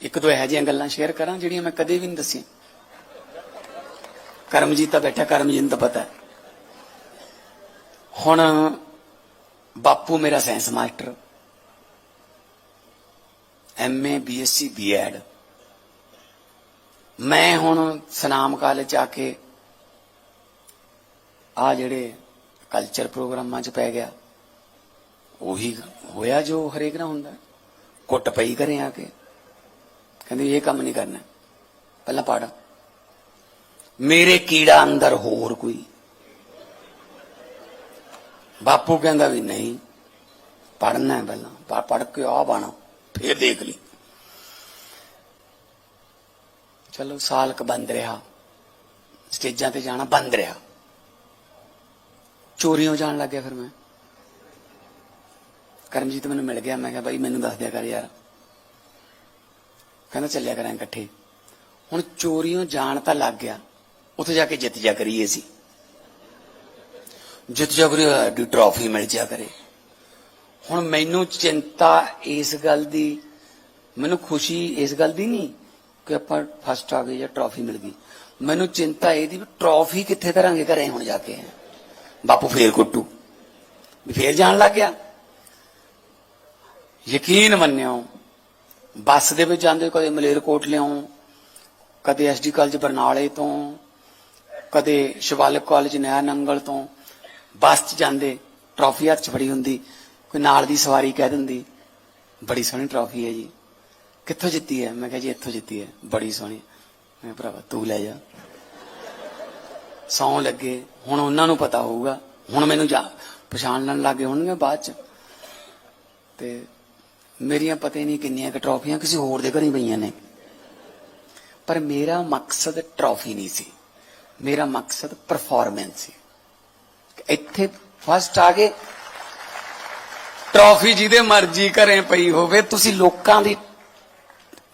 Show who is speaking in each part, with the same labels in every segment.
Speaker 1: ਇੱਕ ਦੋ ਇਹੋ ਜਿਹੀਆਂ ਗੱਲਾਂ ਸ਼ੇਅਰ ਕਰਾਂ ਜਿਹੜੀਆਂ ਮੈਂ ਕਦੇ ਵੀ ਨਹੀਂ ਦੱਸੀਆਂ। ਕਰਮਜੀਤ ਤਾਂ ਬੈਠਾ, ਕਰਮਜੀਤ ਦਾ ਪਤਾ ਹੁਣ ਬਾਪੂ ਮੇਰਾ science master MA BSc BEd ਮੈਂ ਹੁਣ ਸਨਾਮ ਕਾਲਜ ਆ ਕੇ ਆ ਜਿਹੜੇ ਕਲਚਰ ਪ੍ਰੋਗਰਾਮਾਂ 'ਚ ਪੈ ਗਿਆ, ਉਹੀ ਹੋਇਆ ਜੋ ਹਰੇਕ ਨਾਲ ਹੁੰਦਾ। ਕੁੱਟ ਪਈ ਘਰੇ ਆ ਕੇ। ਕਹਿੰਦੇ, ਇਹ ਕੰਮ ਨਹੀਂ ਕਰਨਾ। ਪਹਿਲਾਂ ਪੜ। ਮੇਰੇ ਕੀੜਾ ਅੰਦਰ ਹੋਰ ਕੋਈ। ਬਾਪੂ ਕਹਿੰਦਾ ਵੀ ਨਹੀਂ ਪੜਨਾ ਹੈ ਪਹਿਲਾਂ। ਪੜ ਕੇ ਆ ਬਾਣਾ, ਫੇਰ ਦੇਖ ਲਈ। ਚਲੋ, ਸਾਲ ਕ ਬੰਦ ਰਿਹਾ। ਸਟੇਜਾਂ ਤੇ ਜਾਣਾ ਬੰਦ ਰਿਹਾ। ਚੋਰੀਆਂ ਜਾਣ ਲੱਗ ਗਿਆ ਫਿਰ ਮੈਂ। ਕਰਮਜੀਤ ਮੈਨੂੰ ਮਿਲ ਗਿਆ। ਮੈਂ ਕਿਹਾ, ਬਾਈ, ਮੈਨੂੰ ਦੱਸ ਦਿਆ ਕਰ ਯਾਰ। ਕਹਿੰਦਾ ਚੱਲਿਆ ਕਰਾਂ ਇਕੱਠੇ। ਹੁਣ ਚੋਰੀਆਂ ਜਾਣ ਤਾਂ ਲੱਗ ਗਿਆ। ਉੱਥੇ ਜਾ ਕੇ ਜਿੱਤ ਜਾ ਕਰੀਏ ਸੀ ਜਿੱਤ ਜਾ ਕਰੀ ਦੀ ਟਰਾਫੀ ਮਿਲ ਜਾ ਕਰੇ। ਹੁਣ ਮੈਨੂੰ ਚਿੰਤਾ ਇਸ ਗੱਲ ਦੀ, ਮੈਨੂੰ ਖੁਸ਼ੀ ਇਸ ਗੱਲ ਦੀ ਨਹੀਂ ਕਿ ਆਪਾਂ ਫਸਟ ਆ ਗਏ ਜਾਂ ਟਰਾਫੀ ਮਿਲ ਗਈ। ਮੈਨੂੰ ਚਿੰਤਾ ਇਹਦੀ ਵੀ ਟਰਾਫੀ ਕਿੱਥੇ ਕਰਾਂਗੇ ਘਰੇ ਹੁਣ ਜਾ ਕੇ। ਬਾਪੂ ਫੇਰ ਕੁੱਟੂ। ਵੀ ਫੇਰ ਜਾਣ ਲੱਗ ਗਿਆ। ਯਕੀਨ ਮੰਨਿਓ ਬੱਸ ਦੇ ਵਿੱਚ ਜਾਂਦੇ ਕਦੇ ਮਲੇਰਕੋਟ ਮਲੇਰਕੋਟਲਿਓਂ ਕਦੇ ਐਸਡੀ ਕਾਲਜ ਬਰਨਾਲੇ ਤੋਂ ਕਦੇ ਸ਼ਿਵਾਲਿਕ ਕਾਲਜ ਨਇਆ ਨੰਗਲ ਤੋਂ ਬੱਸ 'ਚ ਜਾਂਦੇ ਟਰਾਫੀ ਹੱਥ 'ਚ ਫੜੀ ਹੁੰਦੀ ਕੋਈ ਨਾਲ ਦੀ ਸਵਾਰੀ ਕਹਿ ਦਿੰਦੀ ਬੜੀ ਸੋਹਣੀ ਟਰਾਫੀ ਹੈ ਜੀ। ਕਿੱਥੋਂ ਜਿੱਤੀ ਹੈ? ਮੈਂ ਕਿਹਾ ਜੀ ਇੱਥੋਂ ਜਿੱਤੀ ਹੈ। ਬੜੀ ਸੋਹਣੀ। ਮੈਂ ਕਿਹਾ, ਭਰਾਵਾ ਤੂੰ ਲੈ ਜਾ। ਸੌਂ ਲੱਗੇ। ਹੁਣ ਉਹਨਾਂ ਨੂੰ ਪਤਾ ਹੋਊਗਾ। ਹੁਣ ਮੈਨੂੰ ਜਾ ਪਛਾਣਨ ਲੱਗੇ ਹੋਣਗੇ ਬਾਅਦ 'ਚ। ਤੇ ਮੇਰੀਆਂ ਪਤਾ ਹੀ ਨਹੀਂ ਕਿੰਨੀਆਂ ਕਿ ਟਰਾਫੀਆਂ ਕਿਸੇ ਹੋਰ ਦੇ ਘਰੇ ਪਈਆਂ ਨੇ। ਪਰ ਮੇਰਾ ਮਕਸਦ ਟਰੋਫੀ ਨਹੀਂ ਸੀ। ਮੇਰਾ ਮਕਸਦ ਪਰਫਾਰਮੈਂਸ ਸੀ। ਇੱਥੇ ਫਸਟ ਆ ਗਏ ਟਰਾਫੀ ਜਿਹਦੇ ਮਰਜ਼ੀ ਘਰੇ ਪਈ ਹੋਵੇ, ਤੁਸੀਂ ਲੋਕਾਂ ਦੀ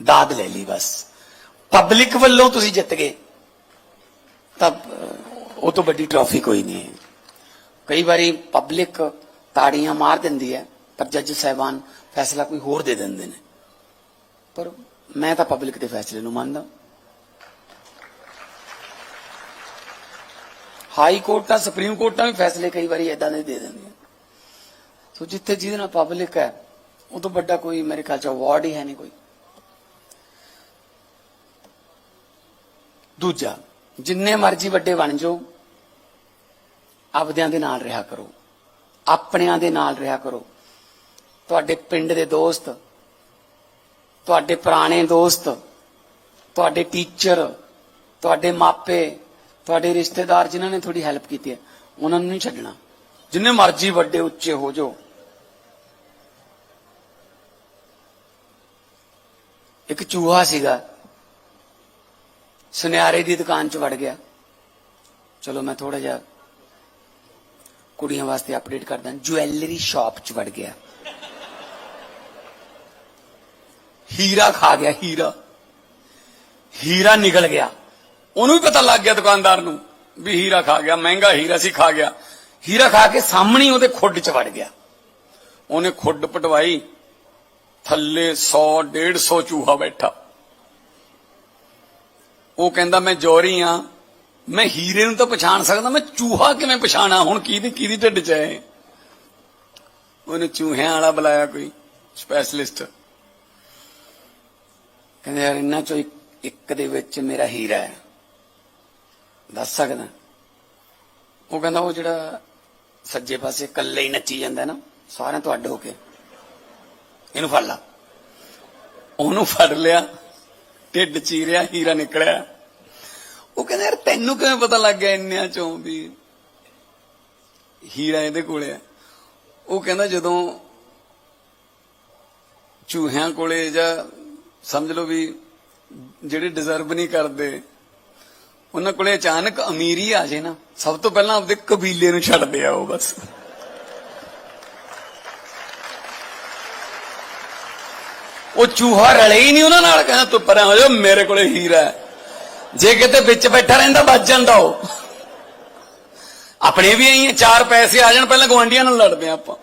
Speaker 1: ਦਾਦ ਲੈ ਲਈ ਬਸ। ਪਬਲਿਕ ਵੱਲੋਂ ਤੁਸੀਂ ਜਿੱਤ ਗਏ। ਤਾਂ ਉਹ ਤੋਂ ਵੱਡੀ ਟਰੋਫੀ ਕੋਈ ਨਹੀਂ ਹੈ। ਕਈ ਵਾਰੀ ਪਬਲਿਕ ਤਾੜੀਆਂ ਮਾਰ ਦਿੰਦੀ ਹੈ, ਪਰ ਜੱਜ ਸਾਹਿਬਾਨ ਫੈਸਲਾ ਕੋਈ ਹੋਰ ਦੇ ਦਿੰਦੇ ਨੇ। ਪਰ ਮੈਂ ਤਾਂ ਪਬਲਿਕ ਦੇ ਫੈਸਲੇ ਨੂੰ ਮੰਨਦਾ। ਹਾਈ ਕੋਰਟਾਂ ਸੁਪਰੀਮ ਕੋਰਟਾਂ ਵੀ ਫੈਸਲੇ ਕਈ ਵਾਰੀ ਇਦਾਂ ਦੇ ਦੇ ਦਿੰਦੀਆਂ ਸੋ ਜਿੱਥੇ ਜਿਹਦੇ ਨਾਲ ਪਬਲਿਕ ਹੈ, ਉਹ ਤੋਂ ਵੱਡਾ ਕੋਈ ਮੇਰੇ ਖਿਆਲ ਚ ਅਵਾਰਡ ਹੀ ਹੈ ਨਹੀਂ ਕੋਈ। ਦੂਜਾ, ਜਿੰਨੇ ਮਰਜ਼ੀ ਵੱਡੇ ਬਣ ਜਾਓ, ਆਪਦਿਆਂ ਦੇ ਨਾਲ ਰਿਹਾ ਕਰੋ। ਆਪਣਿਆਂ ਦੇ ਨਾਲ ਰਿਹਾ ਕਰੋ। ਤੁਹਾਡੇ ਪਿੰਡ ਦੇ ਦੋਸਤ, ਤੁਹਾਡੇ ਪੁਰਾਣੇ ਦੋਸਤ, ਤੁਹਾਡੇ ਟੀਚਰ, ਤੁਹਾਡੇ ਮਾਪੇ, ਤੁਹਾਡੇ ਰਿਸ਼ਤੇਦਾਰ ਜਿਨ੍ਹਾਂ ਨੇ ਤੁਹਾਡੀ ਹੈਲਪ ਕੀਤੀ ਹੈ, ਉਹਨਾਂ ਨੂੰ ਨਹੀਂ ਛੱਡਣਾ। ਜਿੰਨੇ ਮਰਜ਼ੀ ਵੱਡੇ, ਉੱਚੇ ਹੋ ਜਾਓ। ਇੱਕ ਚੂਹਾ ਸੀਗਾ, ਸੁਨਿਆਰੇ ਦੀ ਦੁਕਾਨ 'ਚ ਵੜ ਗਿਆ। ਚਲੋ ਮੈਂ ਥੋੜਾ ਜਿਹਾ ਕੁੜੀਆਂ ਵਾਸਤੇ ਅਪਡੇਟ ਕਰਦਾ, ਜੁਐਲਰੀ ਸ਼ਾਪ 'ਚ ਵੜ ਗਿਆ। ਹੀਰਾ ਖਾ ਗਿਆ, ਹੀਰਾ। ਹੀਰਾ ਨਿਕਲ ਗਿਆ। ਉਹਨੂੰ ਵੀ ਪਤਾ ਲੱਗ ਗਿਆ ਦੁਕਾਨਦਾਰ ਨੂੰ ਵੀ ਹੀਰਾ ਖਾ ਗਿਆ, ਮਹਿੰਗਾ ਹੀਰਾ ਸੀ, ਖਾ ਗਿਆ। ਹੀਰਾ ਖਾ ਕੇ ਸਾਹਮਣੇ ਉਹਦੇ ਖੁੱਡ 'ਚ ਵੜ ਗਿਆ। ਉਹਨੇ ਖੁੱਡ ਪਟਵਾਈ, ਥੱਲੇ 100 150 ਚੂਹਾ ਬੈਠਾ। ਉਹ ਕਹਿੰਦਾ, ਮੈਂ ਜੋਰੀ ਆ। ਮੈਂ ਹੀਰੇ ਨੂੰ ਤਾਂ ਪਛਾਣ ਸਕਦਾ, ਮੈਂ ਚੂਹਾ ਕਿਵੇਂ ਪਛਾਣਾ? ਹੁਣ ਕਿਹਦੀ ਕਿਹਦੀ ਢਿੱਡ 'ਚ ਹੈ ਉਹਨੇ ਚੂਹਿਆਂ ਵਾਲਾ ਬੁਲਾਇਆ ਕੋਈ ਸਪੈਸ਼ਲਿਸਟ। ਕਹਿੰਦੇ ਯਾਰ ਇਹਨਾਂ ਚੋਂ ਇੱਕ- ਇੱਕ ਦੇ ਵਿੱਚ ਮੇਰਾ ਹੀਰਾ ਹੈ। ਦੱਸ ਸਕਦਾ। ਉਹ ਕਹਿੰਦਾ ਉਹ ਜਿਹੜਾ ਸੱਜੇ ਪਾਸੇ ਇਕੱਲੇ ਹੀ ਨੱਚੀ ਜਾਂਦਾ ਨਾ, ਸਾਰਿਆਂ ਤੋਂ ਅੱਡ ਹੋ ਕੇ। ਇਹਨੂੰ ਫੜ ਲਾ। ਉਹਨੂੰ ਫੜ ਲਿਆ। ਢਿੱਡ ਚੀਰਿਆ, ਹੀਰਾ ਨਿਕਲਿਆ। ਉਹ ਕਹਿੰਦਾ ਯਾਰ ਤੈਨੂੰ ਕਿਵੇਂ ਪਤਾ ਲੱਗ ਗਿਆ ਇੰਨਿਆਂ ਚੋਂ ਵੀ ਹੀਰਾ ਇਹਦੇ ਕੋਲੇ ਆ ਉਹ ਕਹਿੰਦਾ ਜਦੋਂ ਚੂਹਿਆਂ ਕੋਲੇ ਜਾਂ ਸਮਝ ਲਓ ਵੀ ਜਿਹੜੇ ਡਿਜ਼ਰਵ ਨਹੀਂ ਕਰਦੇ, ਉਹਨਾਂ ਕੋਲੇ ਅਚਾਨਕ ਅਮੀਰੀ ਆ ਜੇ ਨਾ, ਸਭ ਤੋਂ ਪਹਿਲਾਂ ਆਪਦੇ ਕਬੀਲੇ ਨੂੰ ਛੱਡਦੇ ਆ ਉਹ ਬਸ। ਉਹ ਚੂਹਾ ਰਲੇ ਹੀ ਨਹੀਂ ਉਹਨਾਂ ਨਾਲ, ਕਹਿੰਦਾ ਤੂੰ ਪਰਾਂ ਹੋ ਜਾ, ਮੇਰੇ ਕੋਲੇ ਹੀਰਾ ਹੈ। ਜੇ ਕਿਤੇ ਵਿੱਚ ਬੈਠਾ ਰਹਿੰਦਾ ਵੱਜ ਜਾਂਦਾ ਉਹ। ਆਪਣੇ ਵੀ ਆਈ ਚਾਰ ਪੈਸੇ ਆ ਜਾਣ, ਪਹਿਲਾਂ ਗਵਾਂਡੀਆਂ ਨਾਲ ਲੜਦੇ ਆ ਆਪਾਂ।